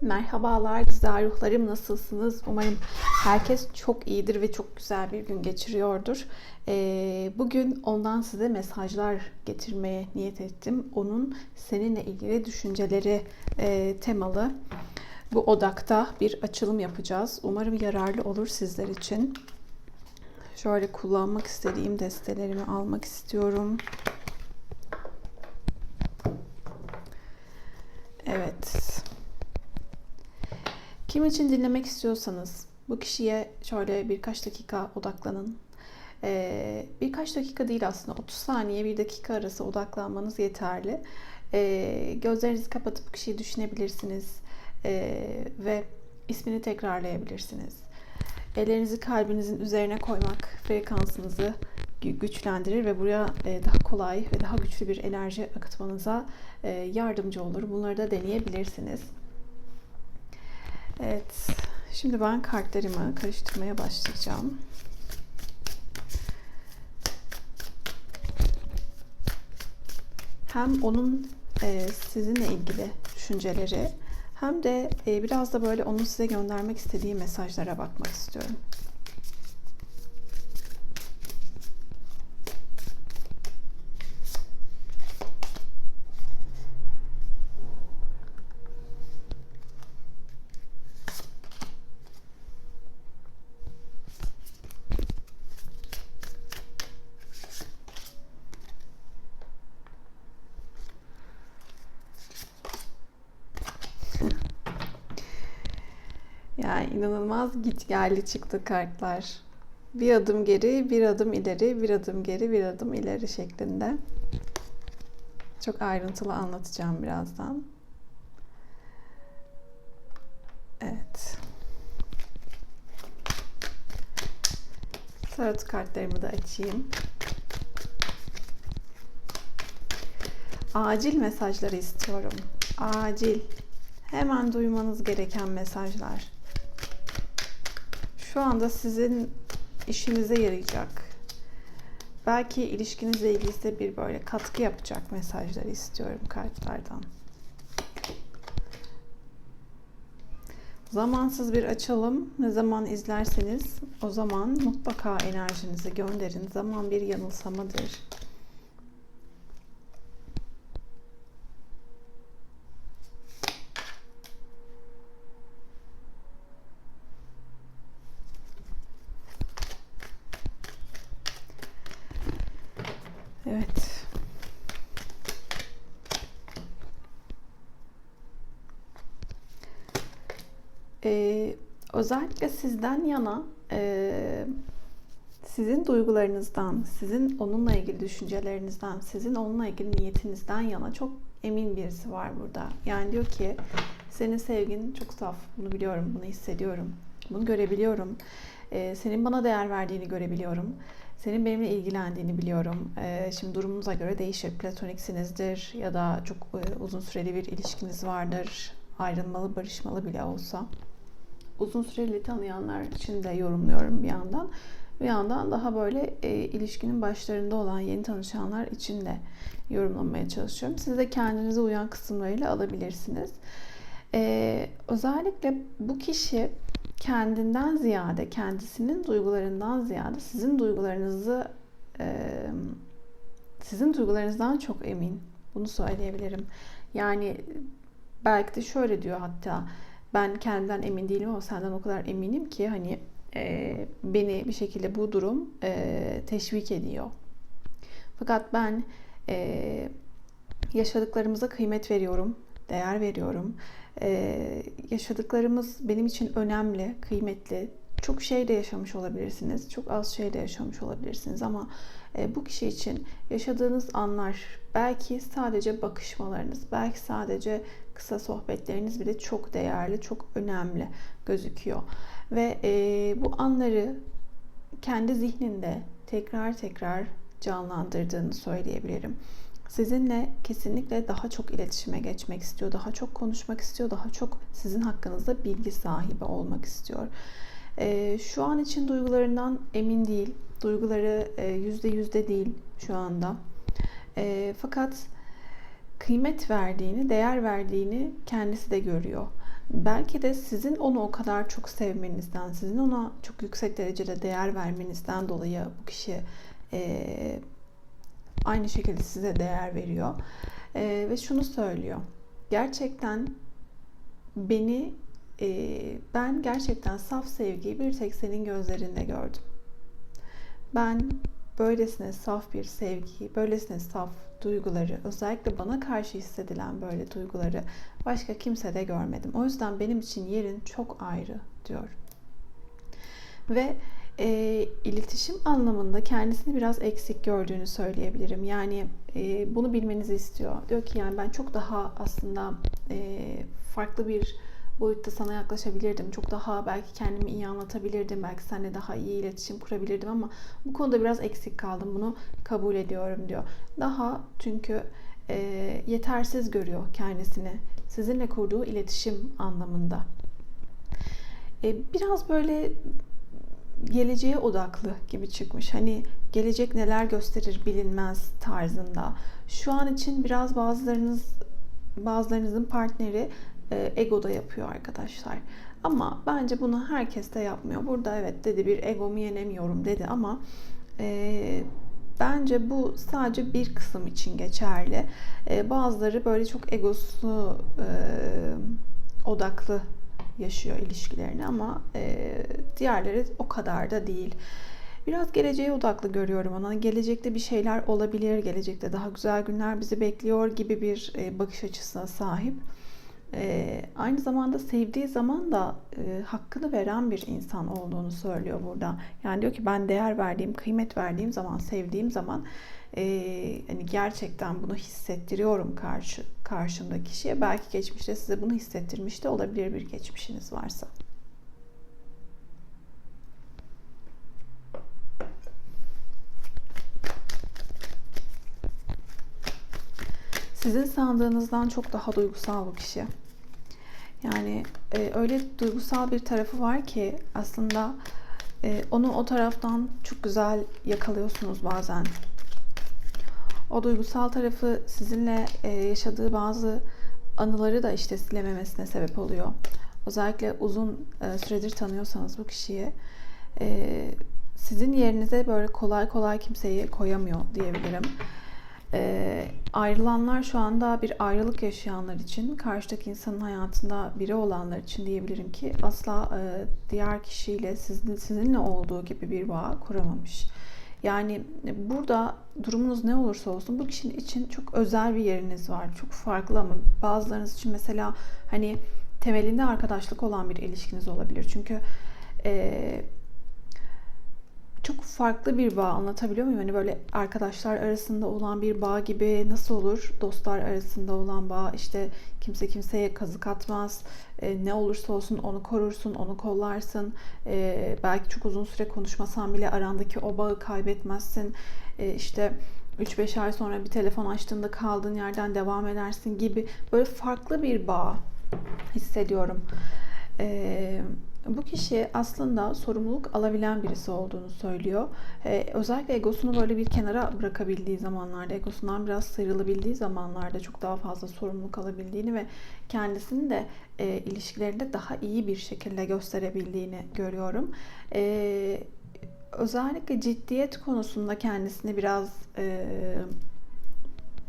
Merhabalar güzel ruhlarım nasılsınız? Umarım herkes çok iyidir ve çok güzel bir gün geçiriyordur. Ee, bugün ondan size mesajlar getirmeye niyet ettim. Onun seninle ilgili düşünceleri e, temalı bu odakta bir açılım yapacağız. Umarım yararlı olur sizler için. Şöyle kullanmak istediğim destelerimi almak istiyorum. Evet. Kim için dinlemek istiyorsanız bu kişiye şöyle birkaç dakika odaklanın. Ee, birkaç dakika değil aslında 30 saniye bir dakika arası odaklanmanız yeterli. Ee, gözlerinizi kapatıp bu kişiyi düşünebilirsiniz ee, ve ismini tekrarlayabilirsiniz. Ellerinizi kalbinizin üzerine koymak frekansınızı güçlendirir ve buraya e, daha kolay ve daha güçlü bir enerji akıtmanıza e, yardımcı olur. Bunları da deneyebilirsiniz. Evet. Şimdi ben kartlarımı karıştırmaya başlayacağım. Hem onun e, sizinle ilgili düşünceleri hem de e, biraz da böyle onun size göndermek istediği mesajlara bakmak istiyorum. Yani inanılmaz git geldi çıktı kartlar. Bir adım geri, bir adım ileri, bir adım geri, bir adım ileri şeklinde. Çok ayrıntılı anlatacağım birazdan. Evet. Tarot kartlarımı da açayım. Acil mesajları istiyorum. Acil. Hemen duymanız gereken mesajlar. Şu anda sizin işinize yarayacak. Belki ilişkinizle ilgili size bir böyle katkı yapacak mesajları istiyorum kartlardan. Zamansız bir açılım. Ne zaman izlerseniz o zaman mutlaka enerjinizi gönderin. Zaman bir yanılsamadır. Evet. Ee, özellikle sizden yana e, sizin duygularınızdan, sizin onunla ilgili düşüncelerinizden, sizin onunla ilgili niyetinizden yana çok emin birisi var burada. Yani diyor ki senin sevgin çok saf. Bunu biliyorum, bunu hissediyorum. Bunu görebiliyorum. Ee, senin bana değer verdiğini görebiliyorum. Senin benimle ilgilendiğini biliyorum. Ee, şimdi durumunuza göre değişir. Platoniksinizdir ya da çok e, uzun süreli bir ilişkiniz vardır. Ayrılmalı, barışmalı bile olsa. Uzun süreli tanıyanlar için de yorumluyorum bir yandan. Bir yandan daha böyle e, ilişkinin başlarında olan yeni tanışanlar için de yorumlamaya çalışıyorum. Siz de kendinize uyan kısımlarıyla alabilirsiniz. Ee, özellikle bu kişi kendinden ziyade, kendisinin duygularından ziyade sizin duygularınızı e, sizin duygularınızdan çok emin. Bunu söyleyebilirim. Yani belki de şöyle diyor hatta ben kendimden emin değilim ama senden o kadar eminim ki hani e, beni bir şekilde bu durum e, teşvik ediyor. Fakat ben e, yaşadıklarımıza kıymet veriyorum, değer veriyorum ee, yaşadıklarımız benim için önemli, kıymetli. Çok şey de yaşamış olabilirsiniz, çok az şey de yaşamış olabilirsiniz ama e, bu kişi için yaşadığınız anlar, belki sadece bakışmalarınız, belki sadece kısa sohbetleriniz bile çok değerli, çok önemli gözüküyor. Ve e, bu anları kendi zihninde tekrar tekrar canlandırdığını söyleyebilirim sizinle kesinlikle daha çok iletişime geçmek istiyor, daha çok konuşmak istiyor, daha çok sizin hakkınızda bilgi sahibi olmak istiyor. Ee, şu an için duygularından emin değil, duyguları e, yüzde yüzde değil şu anda. E, fakat kıymet verdiğini, değer verdiğini kendisi de görüyor. belki de sizin onu o kadar çok sevmenizden, sizin ona çok yüksek derecede değer vermenizden dolayı bu kişi e, aynı şekilde size değer veriyor. E, ve şunu söylüyor. Gerçekten beni e, ben gerçekten saf sevgiyi bir tek senin gözlerinde gördüm. Ben böylesine saf bir sevgiyi, böylesine saf duyguları, özellikle bana karşı hissedilen böyle duyguları başka kimsede görmedim. O yüzden benim için yerin çok ayrı diyor. Ve e, iletişim anlamında kendisini biraz eksik gördüğünü söyleyebilirim. Yani e, bunu bilmenizi istiyor. Diyor ki yani ben çok daha aslında e, farklı bir boyutta sana yaklaşabilirdim. Çok daha belki kendimi iyi anlatabilirdim. Belki seninle daha iyi iletişim kurabilirdim ama bu konuda biraz eksik kaldım. Bunu kabul ediyorum diyor. Daha çünkü e, yetersiz görüyor kendisini. Sizinle kurduğu iletişim anlamında. E, biraz böyle geleceğe odaklı gibi çıkmış. Hani gelecek neler gösterir bilinmez tarzında. Şu an için biraz bazılarınız bazılarınızın partneri e, egoda yapıyor arkadaşlar. Ama bence bunu herkes de yapmıyor. Burada evet dedi bir egomu yenemiyorum dedi ama e, bence bu sadece bir kısım için geçerli. E, bazıları böyle çok egosu e, odaklı yaşıyor ilişkilerini ama e, diğerleri o kadar da değil. Biraz geleceğe odaklı görüyorum ona. Gelecekte bir şeyler olabilir, gelecekte daha güzel günler bizi bekliyor gibi bir e, bakış açısına sahip. E, aynı zamanda sevdiği zaman da e, hakkını veren bir insan olduğunu söylüyor burada. Yani diyor ki ben değer verdiğim, kıymet verdiğim zaman, sevdiğim zaman e, hani gerçekten bunu hissettiriyorum karşı karşımdaki kişiye. Belki geçmişte size bunu hissettirmiş de olabilir bir geçmişiniz varsa. Sizin sandığınızdan çok daha duygusal bu kişi. Yani e, öyle duygusal bir tarafı var ki aslında e, onu o taraftan çok güzel yakalıyorsunuz bazen. O duygusal tarafı sizinle e, yaşadığı bazı anıları da işte silememesine sebep oluyor. Özellikle uzun e, süredir tanıyorsanız bu kişiyi e, sizin yerinize böyle kolay kolay kimseyi koyamıyor diyebilirim. E, ayrılanlar şu anda bir ayrılık yaşayanlar için, karşıdaki insanın hayatında biri olanlar için diyebilirim ki asla e, diğer kişiyle sizin, sizinle olduğu gibi bir bağ kuramamış. Yani burada durumunuz ne olursa olsun bu kişinin için çok özel bir yeriniz var. Çok farklı ama bazılarınız için mesela hani temelinde arkadaşlık olan bir ilişkiniz olabilir. Çünkü e, çok farklı bir bağ anlatabiliyor muyum? Hani böyle arkadaşlar arasında olan bir bağ gibi nasıl olur? Dostlar arasında olan bağ işte kimse kimseye kazık atmaz. E, ne olursa olsun onu korursun, onu kollarsın. E, belki çok uzun süre konuşmasan bile arandaki o bağı kaybetmezsin. E, işte 3-5 ay sonra bir telefon açtığında kaldığın yerden devam edersin gibi böyle farklı bir bağ hissediyorum. Eee bu kişi aslında sorumluluk alabilen birisi olduğunu söylüyor. Ee, özellikle egosunu böyle bir kenara bırakabildiği zamanlarda, egosundan biraz sıyrılabildiği zamanlarda çok daha fazla sorumluluk alabildiğini ve kendisini de e, ilişkilerinde daha iyi bir şekilde gösterebildiğini görüyorum. E, özellikle ciddiyet konusunda kendisini biraz e,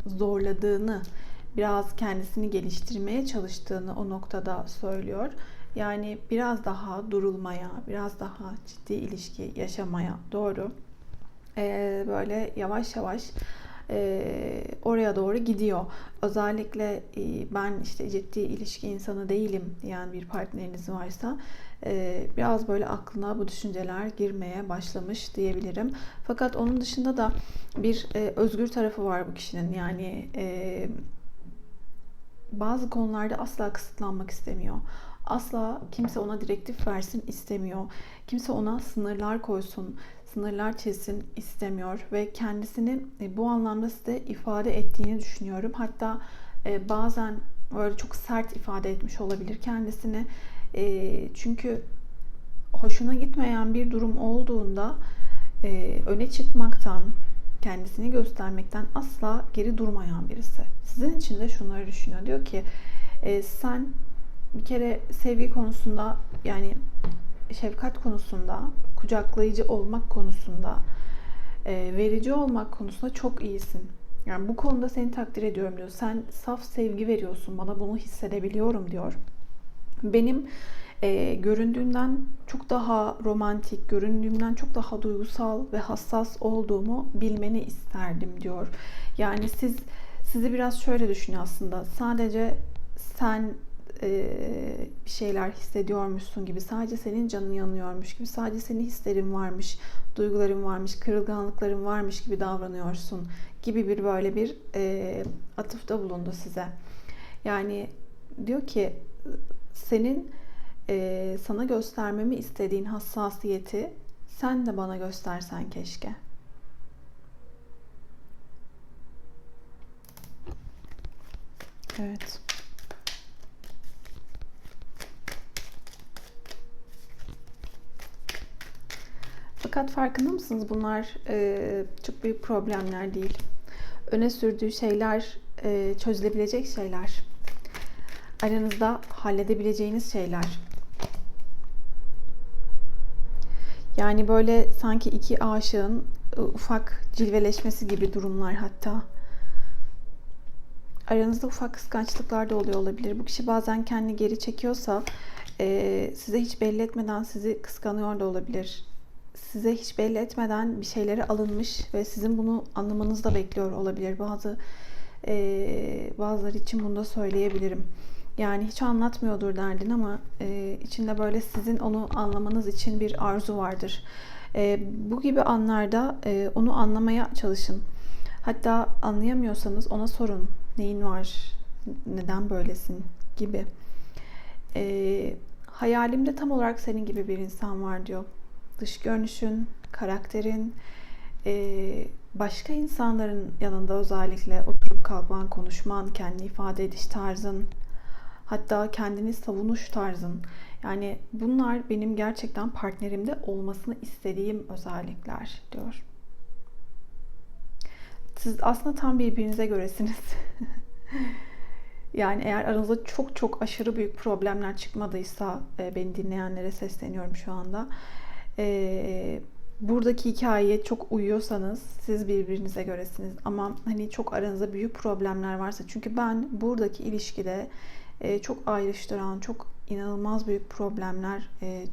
zorladığını, biraz kendisini geliştirmeye çalıştığını o noktada söylüyor. Yani biraz daha durulmaya, biraz daha ciddi ilişki yaşamaya doğru ee, böyle yavaş yavaş e, oraya doğru gidiyor. Özellikle e, ben işte ciddi ilişki insanı değilim diyen bir partneriniz varsa e, biraz böyle aklına bu düşünceler girmeye başlamış diyebilirim. Fakat onun dışında da bir e, özgür tarafı var bu kişinin. Yani e, bazı konularda asla kısıtlanmak istemiyor asla kimse ona direktif versin istemiyor. Kimse ona sınırlar koysun, sınırlar çizsin istemiyor ve kendisini e, bu anlamda size ifade ettiğini düşünüyorum. Hatta e, bazen böyle çok sert ifade etmiş olabilir kendisini. E, çünkü hoşuna gitmeyen bir durum olduğunda öne çıkmaktan, kendisini göstermekten asla geri durmayan birisi. Sizin için de şunları düşünüyor. Diyor ki sen bir kere sevgi konusunda yani şefkat konusunda, kucaklayıcı olmak konusunda, e, verici olmak konusunda çok iyisin. Yani bu konuda seni takdir ediyorum diyor. Sen saf sevgi veriyorsun. Bana bunu hissedebiliyorum diyor. Benim e, göründüğünden çok daha romantik, göründüğümden çok daha duygusal ve hassas olduğumu bilmeni isterdim diyor. Yani siz sizi biraz şöyle düşün aslında. Sadece sen bir şeyler hissediyormuşsun gibi, sadece senin canın yanıyormuş gibi, sadece senin hislerin varmış, duyguların varmış, kırılganlıkların varmış gibi davranıyorsun gibi bir böyle bir e, atıfta bulundu size. Yani diyor ki senin e, sana göstermemi istediğin hassasiyeti sen de bana göstersen keşke. Evet. Fakat farkında mısınız bunlar e, çok büyük problemler değil. Öne sürdüğü şeyler e, çözülebilecek şeyler. Aranızda halledebileceğiniz şeyler. Yani böyle sanki iki aşığın e, ufak cilveleşmesi gibi durumlar hatta. Aranızda ufak kıskançlıklar da oluyor olabilir. Bu kişi bazen kendini geri çekiyorsa e, size hiç belli etmeden sizi kıskanıyor da olabilir size hiç belli etmeden bir şeyleri alınmış ve sizin bunu anlamanızı da bekliyor olabilir. Bazı e, bazıları için bunu da söyleyebilirim. Yani hiç anlatmıyordur derdin ama e, içinde böyle sizin onu anlamanız için bir arzu vardır. E, bu gibi anlarda e, onu anlamaya çalışın. Hatta anlayamıyorsanız ona sorun. Neyin var? Neden böylesin? Gibi. E, hayalimde tam olarak senin gibi bir insan var diyor dış görünüşün, karakterin, e, başka insanların yanında özellikle oturup kalkman, konuşman, kendini ifade ediş tarzın, hatta kendini savunuş tarzın. Yani bunlar benim gerçekten partnerimde olmasını istediğim özellikler diyor. Siz aslında tam birbirinize göresiniz. yani eğer aranızda çok çok aşırı büyük problemler çıkmadıysa e, beni dinleyenlere sesleniyorum şu anda e, buradaki hikayeye çok uyuyorsanız siz birbirinize göresiniz. Ama hani çok aranızda büyük problemler varsa çünkü ben buradaki ilişkide e, çok ayrıştıran, çok inanılmaz büyük problemler e,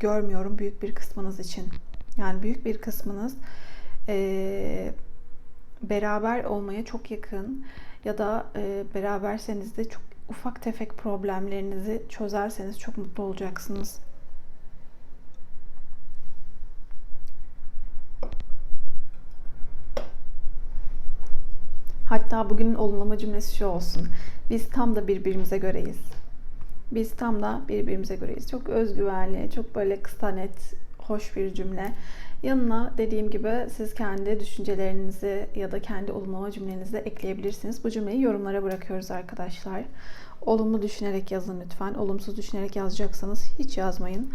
görmüyorum büyük bir kısmınız için. Yani büyük bir kısmınız e, beraber olmaya çok yakın ya da e, beraberseniz de çok ufak tefek problemlerinizi çözerseniz çok mutlu olacaksınız. Hatta bugünün olumlama cümlesi şu olsun. Biz tam da birbirimize göreyiz. Biz tam da birbirimize göreyiz. Çok özgüvenli, çok böyle kısa net, hoş bir cümle. Yanına dediğim gibi siz kendi düşüncelerinizi ya da kendi olumlama cümlenizi ekleyebilirsiniz. Bu cümleyi yorumlara bırakıyoruz arkadaşlar. Olumlu düşünerek yazın lütfen. Olumsuz düşünerek yazacaksanız hiç yazmayın.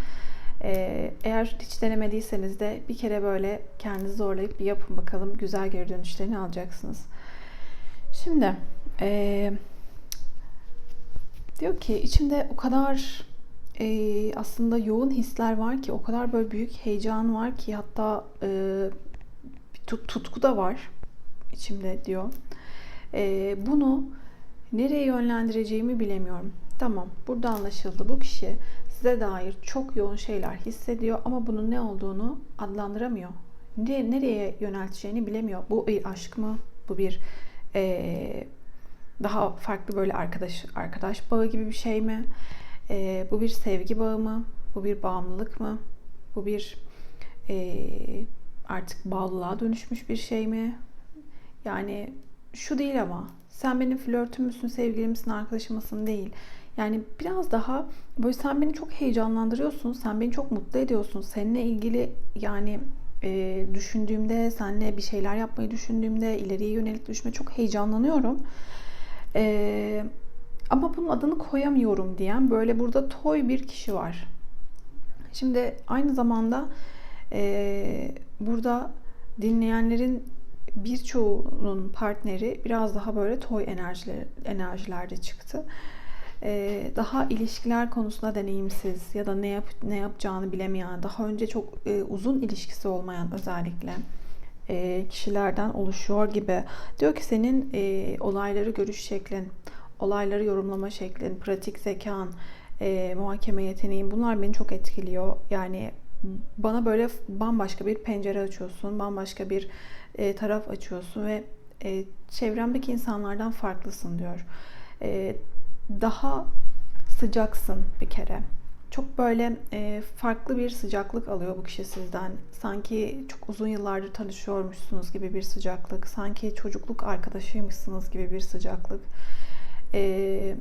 Ee, eğer hiç denemediyseniz de bir kere böyle kendinizi zorlayıp bir yapın bakalım. Güzel geri dönüşlerini alacaksınız. Şimdi e, diyor ki içimde o kadar e, aslında yoğun hisler var ki o kadar böyle büyük heyecan var ki hatta e, tut, tutku da var içimde diyor. E, bunu nereye yönlendireceğimi bilemiyorum. Tamam burada anlaşıldı. Bu kişi size dair çok yoğun şeyler hissediyor ama bunun ne olduğunu adlandıramıyor. Nereye, nereye yönelteceğini bilemiyor. Bu bir aşk mı? Bu bir e, daha farklı böyle arkadaş arkadaş bağı gibi bir şey mi? E, bu bir sevgi bağı mı? Bu bir bağımlılık mı? Bu bir e, artık bağlılığa dönüşmüş bir şey mi? Yani şu değil ama sen benim flörtüm müsün, sevgilimsin, arkadaşım mısın değil. Yani biraz daha böyle sen beni çok heyecanlandırıyorsun, sen beni çok mutlu ediyorsun. Seninle ilgili yani e, düşündüğümde, seninle bir şeyler yapmayı düşündüğümde, ileriye yönelik düşme çok heyecanlanıyorum. E, ama bunun adını koyamıyorum diyen böyle burada toy bir kişi var. Şimdi aynı zamanda e, burada dinleyenlerin birçoğunun partneri biraz daha böyle toy enerjileri, enerjilerde çıktı. E, daha ilişkiler konusunda deneyimsiz ya da ne yap ne yapacağını bilemeyen, daha önce çok e, uzun ilişkisi olmayan özellikle e, kişilerden oluşuyor gibi. Diyor ki senin e, olayları görüş şeklin, olayları yorumlama şeklin, pratik zekan, e, muhakeme yeteneğin bunlar beni çok etkiliyor. Yani bana böyle bambaşka bir pencere açıyorsun, bambaşka bir e, taraf açıyorsun ve e, çevremdeki insanlardan farklısın diyor. E, daha sıcaksın bir kere. Çok böyle e, farklı bir sıcaklık alıyor bu kişi sizden. Sanki çok uzun yıllardır tanışıyormuşsunuz gibi bir sıcaklık. Sanki çocukluk arkadaşıymışsınız gibi bir sıcaklık. E,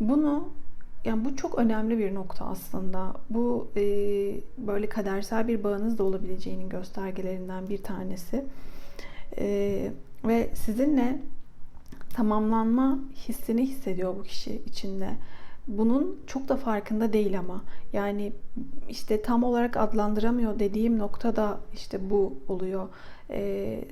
bunu yani bu çok önemli bir nokta aslında. Bu e, böyle kadersel bir bağınız da olabileceğinin göstergelerinden bir tanesi. E, ve sizinle tamamlanma hissini hissediyor bu kişi içinde. Bunun çok da farkında değil ama. Yani işte tam olarak adlandıramıyor dediğim noktada işte bu oluyor. Ee,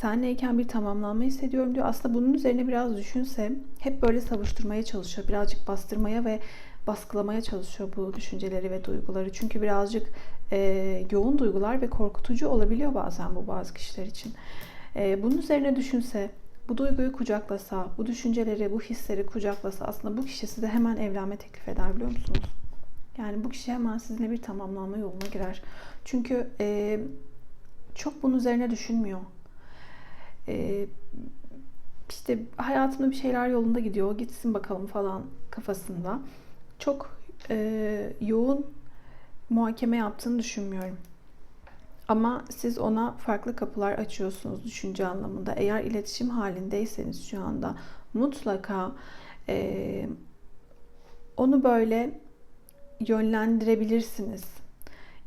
senleyken bir tamamlanma hissediyorum diyor. Aslında bunun üzerine biraz düşünse hep böyle savuşturmaya çalışıyor. Birazcık bastırmaya ve baskılamaya çalışıyor bu düşünceleri ve duyguları. Çünkü birazcık e, yoğun duygular ve korkutucu olabiliyor bazen bu bazı kişiler için. E, bunun üzerine düşünse, bu duyguyu kucaklasa, bu düşünceleri, bu hisleri kucaklasa aslında bu kişi size hemen evlenme teklif eder biliyor musunuz? Yani bu kişi hemen sizinle bir tamamlanma yoluna girer. Çünkü e, çok bunun üzerine düşünmüyor. E, işte hayatımda bir şeyler yolunda gidiyor, gitsin bakalım falan kafasında. Çok e, yoğun muhakeme yaptığını düşünmüyorum. Ama siz ona farklı kapılar açıyorsunuz düşünce anlamında. Eğer iletişim halindeyseniz şu anda mutlaka e, onu böyle yönlendirebilirsiniz.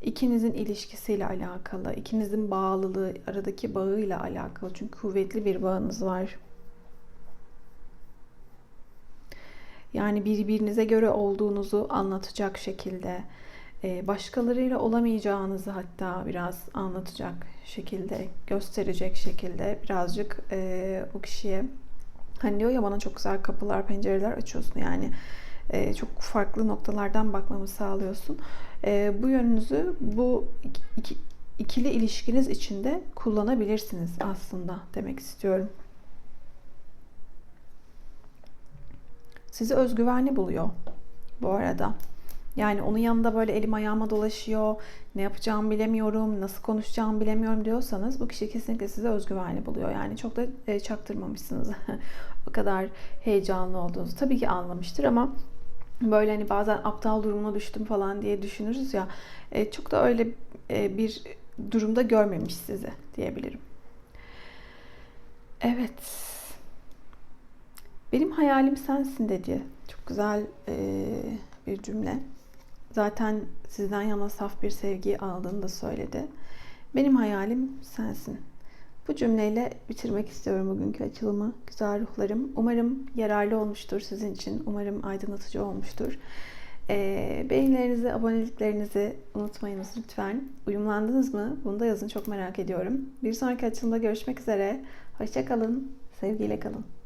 İkinizin ilişkisiyle alakalı, ikinizin bağlılığı, aradaki bağıyla alakalı. Çünkü kuvvetli bir bağınız var. Yani birbirinize göre olduğunuzu anlatacak şekilde başkalarıyla olamayacağınızı hatta biraz anlatacak şekilde, gösterecek şekilde birazcık e, o kişiye hani diyor ya bana çok güzel kapılar, pencereler açıyorsun yani e, çok farklı noktalardan bakmamı sağlıyorsun. E, bu yönünüzü bu iki, ikili ilişkiniz içinde kullanabilirsiniz aslında demek istiyorum. Sizi özgüvenli buluyor bu arada. Yani onun yanında böyle elim ayağıma dolaşıyor, ne yapacağımı bilemiyorum, nasıl konuşacağımı bilemiyorum diyorsanız bu kişi kesinlikle size özgüvenli buluyor. Yani çok da e, çaktırmamışsınız o kadar heyecanlı olduğunuzu. Tabii ki anlamıştır ama böyle hani bazen aptal durumuna düştüm falan diye düşünürüz ya e, çok da öyle e, bir durumda görmemiş sizi diyebilirim. Evet. Benim hayalim sensin dedi. Çok güzel bir cümle zaten sizden yana saf bir sevgi aldığını da söyledi. Benim hayalim sensin. Bu cümleyle bitirmek istiyorum bugünkü açılımı. Güzel ruhlarım. Umarım yararlı olmuştur sizin için. Umarım aydınlatıcı olmuştur. E, beğenilerinizi, aboneliklerinizi unutmayınız lütfen. Uyumlandınız mı? Bunu da yazın çok merak ediyorum. Bir sonraki açılımda görüşmek üzere. Hoşçakalın. Sevgiyle kalın.